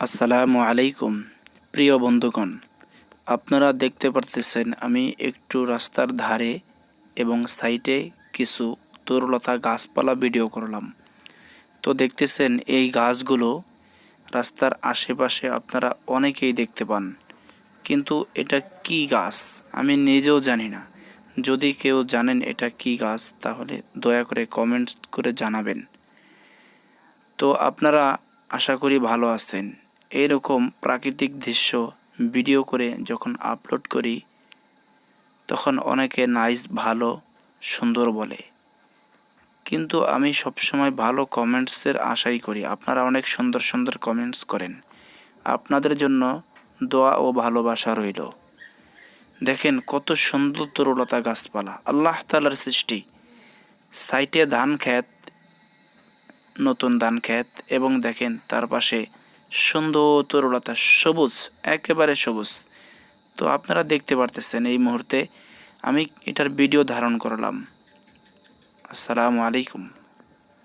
আসসালামু আলাইকুম, প্রিয় বন্ধুগণ। আপনারা দেখতে পারতেছেন আমি একটু রাস্তার ধারে এবং সাইটে কিছু তরুলতা গাছপালা ভিডিও করলাম। তো দেখতেছেন এই গাছগুলো রাস্তার আশেপাশে আপনারা অনেকেই দেখতে পান। কিন্তু এটা কি গাছ? আমি নিজেও জানি না। যদি কেউ জানেন এটা কি গাছ, তাহলে দয়া করে কমেন্টস করে জানাবেন। তো আপনারা আশা করি ভালো আছেন। এইরকম প্রাকৃতিক দৃশ্য ভিডিও করে যখন আপলোড করি, তখন অনেকে নাইস ভালো, সুন্দর বলে। কিন্তু আমি সবসময় ভালো কমেন্টসের আশাই করি। আপনারা অনেক সুন্দর সুন্দর কমেন্টস করেন। আপনাদের জন্য দোয়া ও ভালোবাসা রইল। দেখেন কত সুন্দর তরুলতা গাছপালা। আল্লাহ তালার সৃষ্টি। সাইটে ধান ক্ষেত, নতুন ধান ক্ষেত এবং দেখেন তার পাশে সুন্দর তরুলতা, সবুজ, একেবারে সবুজ। তো আপনারা দেখতে পারতেছেন এই মুহূর্তে আমি এটার ভিডিও ধারণ করলাম। আসসালামু আলাইকুম।